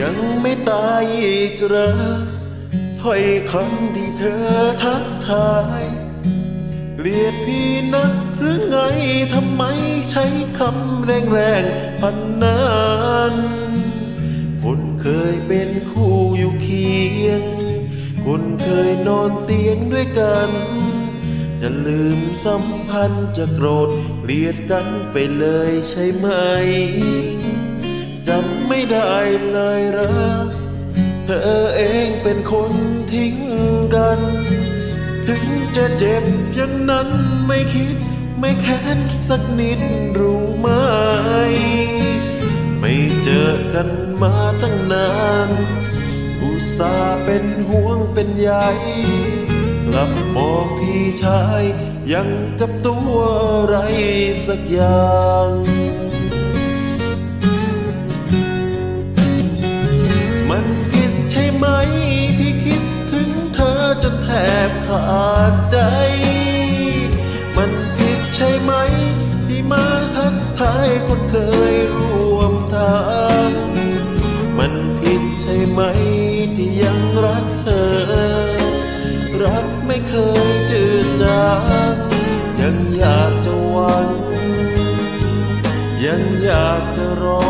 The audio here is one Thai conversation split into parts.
ยังไม่ตายอีกเหรอถ้อยคำที่เธอทักทายเกลียดพี่นักหรือไงทำไมใช้คำแรงๆพันนั้นคุณเคยเป็นคู่อยู่เคียงคุณเคยนอนเตียงด้วยกัน จะลืมสัมพันธ์จะโกรธเกลียดกันไปเลยใช่ไหม จำไม่ได้เลยเหรอเธอเองเป็นคนทิ้งกัน ถึงจะเจ็บอย่างนั้นไม่คิดไม่แค้นสักนิดรู้ไหม ไม่เจอกันมาตั้งนานอุตส่าห์เป็นห่วงเป็นใยกลับมองพี่ชายยังกับตัวอะไรสักอย่าง เคยจืดจางยังอยากจะหวัง ยังอยากจะรอ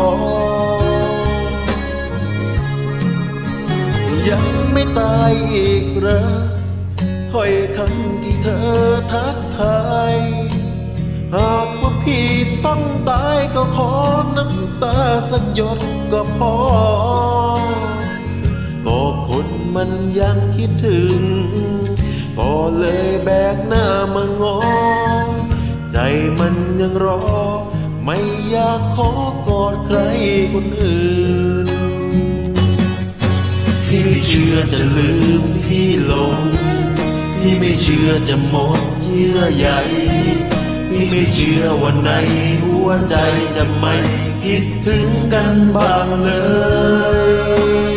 ยังไม่ตายอีกเหรอถ้อยคำที่เธอทักทายหากว่าพี่ต้องตายก็ขอน้ำตาสักหยดก็พอก็คนมันยังคิดถึง ก็เลยแบกหน้ามางอ ใจมันยังรอ ไม่อยากขอกอดใครคนอื่นพี่ไม่เชื่อจะลืมพี่หลงพี่ไม่เชื่อจะหมดเยื่อใยพี่ไม่เชื่อวันไหนหัวใจจะไม่คิดถึงกันบ้างเลย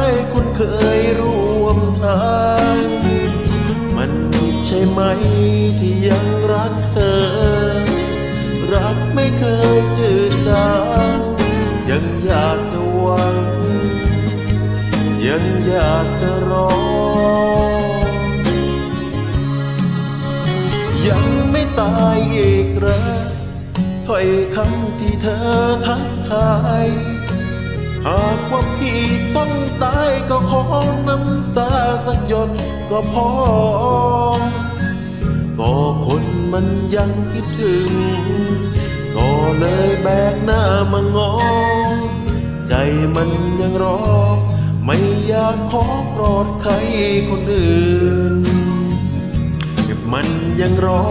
ายคุณเคยร่วมทาง มันใช่ไหมที่ยังรักเธอ รักไม่เคยจืดจางยังอยากจะหวัง ยังอยากจะรอ ยังไม่ตายอีกเหรอถ้อยคำที่เธอทักทาย หากว่าพี่ต้องตายก็ขอน้ำตาสักหยดก็พอ ก็คนมันยังคิดถึง ก็เลยแบกหน้ามางอ ใจมันยังรอ ไม่อยากขอกอดใครคนอื่นมันยังรอ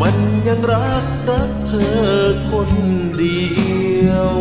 มันยังรักรักเธอคนเดียว